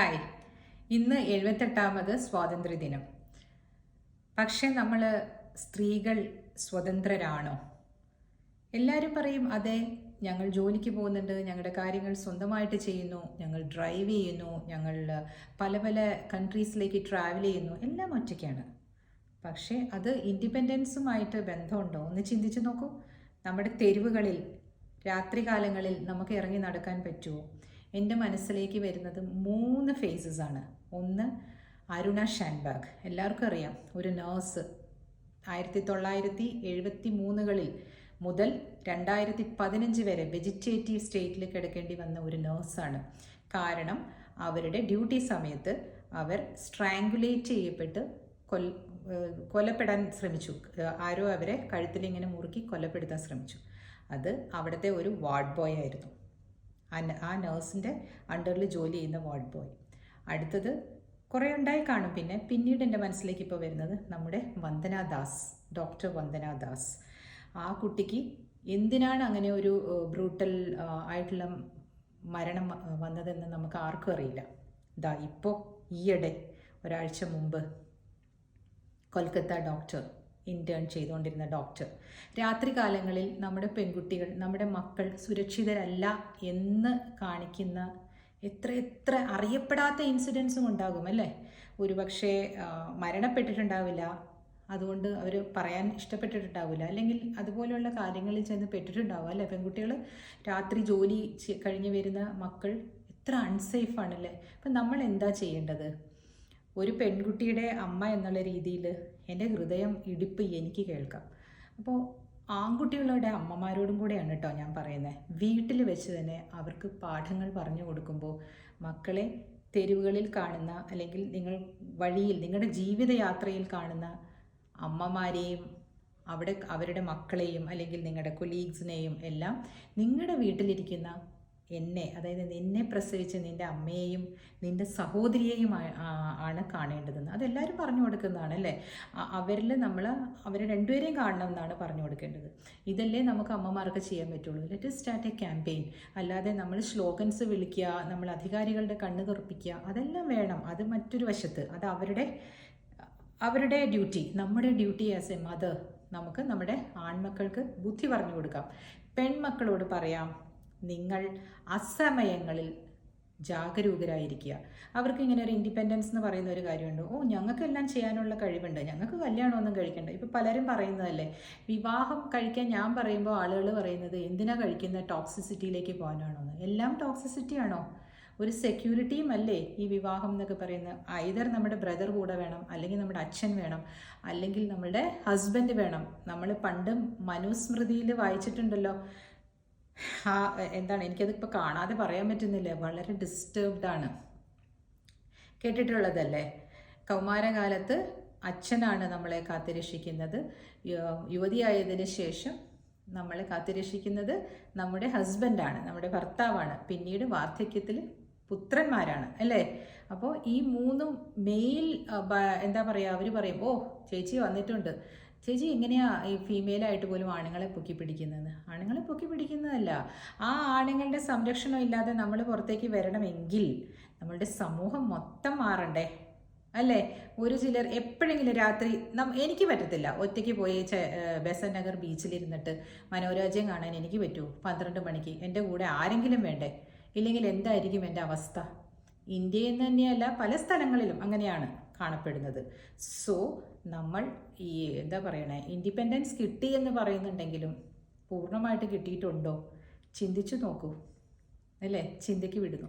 Hi. ഇന്ന് എഴുപത്തെട്ടാമത് സ്വാതന്ത്ര്യ ദിനം പക്ഷെ നമ്മൾ സ്ത്രീകൾ സ്വതന്ത്രരാണോ? എല്ലാവരും പറയും അതെ ഞങ്ങൾ ജോലിക്ക് പോകുന്നുണ്ട് ഞങ്ങളുടെ കാര്യങ്ങൾ സ്വന്തമായിട്ട് ചെയ്യുന്നു ഞങ്ങൾ ഡ്രൈവ് ചെയ്യുന്നു ഞങ്ങൾ പല പല കൺട്രീസിലേക്ക് ട്രാവൽ ചെയ്യുന്നു എല്ലാം ഒറ്റയ്ക്കാണ്. പക്ഷേ അത് ഇൻഡിപെൻഡൻസുമായിട്ട് ബന്ധമുണ്ടോ? ഒന്ന് ചിന്തിച്ച് നോക്കൂ. നമ്മുടെ തെരുവുകളിൽ രാത്രികാലങ്ങളിൽ നമുക്ക് ഇറങ്ങി നടക്കാൻ പറ്റുമോ? എന്റെ മനസ്സിലേക്ക് വരുന്നത് മൂന്ന് ഫേസസ് ആണ്. ഒന്ന് അരുണ ഷാൻബാഗ്. എല്ലാവർക്കും അറിയാം ഒരു നേഴ്സ് ആയിരത്തി തൊള്ളായിരത്തി എഴുപത്തി മൂന്നുകളിൽ മുതൽ രണ്ടായിരത്തി പതിനഞ്ച് വരെ വെജിറ്റേറ്റീവ് സ്റ്റേറ്റിൽ കിടക്കേണ്ടി വന്ന ഒരു നേഴ്സാണ് കാരണം അവരുടെ ഡ്യൂട്ടി സമയത്ത് അവർ സ്ട്രാങ്കുലേറ്റ് ചെയ്യപ്പെട്ട് കൊൽ കൊലപ്പെടാൻ ശ്രമിച്ചു. ആരോ അവരെ കഴുത്തിൽ ഇങ്ങനെ മുറുക്കി കൊലപ്പെടുത്താൻ ശ്രമിച്ചു. അത് അവിടുത്തെ ഒരു വാർഡ് ബോയ് ആയിരുന്നു. ആ നേഴ്സിന്റെ അണ്ടറിൽ ജോലി ചെയ്യുന്ന വാർഡ് ബോയ്. അടുത്തത് കുറേ ഉണ്ടായി കാണും. പിന്നെ പിന്നീട് എന്റെ മനസ്സിലേക്ക് ഇപ്പോൾ വരുന്നത് നമ്മുടെ വന്ദന ദാസ് ഡോക്ടർ വന്ദന ദാസ് ആ കുട്ടിക്ക് എന്തിനാണ് അങ്ങനെ ഒരു ബ്രൂട്ടൽ ആയിട്ടുള്ള മരണം വന്നതെന്ന് നമുക്ക് ആർക്കും അറിയില്ല. ഇതാ ഇപ്പോൾ ഈയിടെ ഒരാഴ്ച മുമ്പ് കൊൽക്കത്ത ഡോക്ടർ ഇന്റേൺ ചെയ്തുകൊണ്ടിരുന്ന ഡോക്ടർ രാത്രികാലങ്ങളിൽ നമ്മുടെ പെൺകുട്ടികൾ നമ്മുടെ മക്കൾ സുരക്ഷിതരല്ല എന്ന് കാണിക്കുന്ന എത്ര എത്ര അറിയപ്പെടാത്ത ഇൻസിഡൻസും ഉണ്ടാകും അല്ലേ? ഒരുപക്ഷെ മരണപ്പെട്ടിട്ടുണ്ടാവില്ല. അതുകൊണ്ട് അവർ പറയാൻ ഇഷ്ടപ്പെട്ടിട്ടുണ്ടാവില്ല. അല്ലെങ്കിൽ അതുപോലെയുള്ള കാര്യങ്ങളിൽ ചെന്ന് പെട്ടിട്ടുണ്ടാവും അല്ലേ? പെൺകുട്ടികൾ രാത്രി ജോലി കഴിഞ്ഞ് വരുന്ന മക്കൾ എത്ര അൺസേഫ് ആണല്ലേ? അപ്പം നമ്മൾ എന്താ ചെയ്യേണ്ടത്? ഒരു പെൺകുട്ടിയുടെ അമ്മ എന്നുള്ള രീതിയിൽ എന്റെ ഹൃദയം ഇടിപ്പ് എനിക്ക് കേൾക്കാം. അപ്പോൾ ആൺകുട്ടികളുടെ അമ്മമാരോടും കൂടെയാണ് കേട്ടോ ഞാൻ പറയുന്നത്. വീട്ടിൽ വെച്ച് തന്നെ അവർക്ക് പാഠങ്ങൾ പറഞ്ഞു കൊടുക്കുമ്പോൾ മക്കളെ തെരുവുകളിൽ കാണുന്ന അല്ലെങ്കിൽ നിങ്ങൾ വഴിയിൽ നിങ്ങളുടെ ജീവിതയാത്രയിൽ കാണുന്ന അമ്മമാരെയും അവിടെ അവരുടെ മക്കളെയും അല്ലെങ്കിൽ നിങ്ങളുടെ കൊലീഗ്സിനെയും എല്ലാം നിങ്ങളുടെ വീട്ടിലിരിക്കുന്ന എന്നെ അതായത് നിന്നെ പ്രസവിച്ച നിന്റെ അമ്മയെയും നിന്റെ സഹോദരിയെയും ആണ് കാണേണ്ടതെന്ന്. അതെല്ലാവരും പറഞ്ഞു കൊടുക്കുന്നതാണ് അല്ലേ? അവരിൽ നമ്മൾ അവരെ രണ്ടുപേരെയും കാണണം എന്നാണ് പറഞ്ഞു കൊടുക്കേണ്ടത്. ഇതല്ലേ നമുക്ക് അമ്മമാർക്ക് ചെയ്യാൻ പറ്റുള്ളൂ. ലെറ്റ് സ്റ്റാർട്ട് എ ക്യാമ്പയിൻ അല്ലാതെ നമ്മൾ സ്ലോഗൻസ് വിളിക്കുക നമ്മൾ അധികാരികളുടെ കണ്ണ് തുറപ്പിക്കുക അതെല്ലാം വേണം. അത് മറ്റൊരു വശത്ത്. അത് അവരുടെ അവരുടെ ഡ്യൂട്ടി. നമ്മുടെ ഡ്യൂട്ടി ആസ് എ മദർ നമുക്ക് നമ്മുടെ ആൺമക്കൾക്ക് ബുദ്ധി പറഞ്ഞു കൊടുക്കാം. പെൺമക്കളോട് പറയാം നിങ്ങൾ അസമയങ്ങളിൽ ജാഗരൂകരായിരിക്കുക. അവർക്ക് ഇങ്ങനെ ഒരു ഇൻഡിപെൻഡൻസ് എന്ന് പറയുന്ന ഒരു കാര്യമുണ്ട്. ഓ ഞങ്ങൾക്ക് എല്ലാം ചെയ്യാനുള്ള കഴിവുണ്ട്. ഞങ്ങൾക്ക് കല്യാണമൊന്നും കഴിക്കണ്ട. ഇപ്പം പലരും പറയുന്നതല്ലേ വിവാഹം കഴിക്കാൻ ഞാൻ പറയുമ്പോൾ ആളുകൾ പറയുന്നത് എന്തിനാ കഴിക്കുന്ന ടോക്സിസിറ്റിയിലേക്ക് പോകാനാണോന്ന്. എല്ലാം ടോക്സിസിറ്റി ആണോ? ഒരു സെക്യൂരിറ്റിയും അല്ലേ ഈ വിവാഹം എന്നൊക്കെ പറയുന്നത്. ഐതർ നമ്മുടെ ബ്രദർ കൂടെ വേണം അല്ലെങ്കിൽ നമ്മുടെ അച്ഛൻ വേണം അല്ലെങ്കിൽ നമ്മുടെ ഹസ്ബൻഡ് വേണം. നമ്മൾ പണ്ട് മനുസ്മൃതിയിൽ വായിച്ചിട്ടുണ്ടല്ലോ ആ എന്താണ്? എനിക്കതിപ്പോൾ കാണാതെ പറയാൻ പറ്റുന്നില്ല? വളരെ ഡിസ്റ്റർബ്ഡ് ആണ്. കേട്ടിട്ടുള്ളതല്ലേ? കൗമാരകാലത്ത് അച്ഛനാണ് നമ്മളെ കാത്തിരക്ഷിക്കുന്നത്. യുവതിയായതിനു ശേഷം നമ്മളെ കാത്തിരക്ഷിക്കുന്നത് നമ്മുടെ ഹസ്ബൻഡാണ് നമ്മുടെ ഭർത്താവാണ്. പിന്നീട് വാർദ്ധക്യത്തിൽ പുത്രന്മാരാണ് അല്ലേ? അപ്പോൾ ഈ മൂന്നും മെയിൽ എന്താ പറയുക അവർ പറയും ഓ ചേച്ചി വന്നിട്ടുണ്ട്. ചേച്ചി എങ്ങനെയാ ഈ ഫീമെയിലായിട്ട് പോലും ആണുങ്ങളെ പൊക്കി പിടിക്കുന്നത്? ആണുങ്ങളെ പൊക്കി പിടിക്കുന്നതല്ല. ആ ആണുങ്ങളുടെ സംരക്ഷണം ഇല്ലാതെ നമ്മൾ പുറത്തേക്ക് വരണമെങ്കിൽ നമ്മളുടെ സമൂഹം മൊത്തം മാറണ്ടേ? അല്ലേ? ഒരു ചിലർ എപ്പോഴെങ്കിലും രാത്രി നം എനിക്ക് പറ്റത്തില്ല. ഒറ്റയ്ക്ക് പോയി ബെസൻ നഗർ ബീച്ചിലിരുന്നിട്ട് മനോരാജ്യം കാണാൻ എനിക്ക് പറ്റുമോ പന്ത്രണ്ട് മണിക്ക് എന്റെ കൂടെ ആരെങ്കിലും വേണ്ടേ? ഇല്ലെങ്കിൽ എന്തായിരിക്കും എന്റെ അവസ്ഥ? ഇന്ത്യയിൽ തന്നെയല്ല പല സ്ഥലങ്ങളിലും അങ്ങനെയാണ്. കാണപ്പെടുന്നത്. സോ നമ്മൾ ഈ എന്താ പറയണേ ഇൻഡിപെൻഡൻസ് കിട്ടി എന്ന് പറയുന്നുണ്ടെങ്കിലും പൂർണമായിട്ട് കിട്ടിയിട്ടുണ്ടോ? ചിന്തിച്ചു നോക്കൂ. അല്ലേ? ചിന്തയ്ക്ക് വിടുന്നു.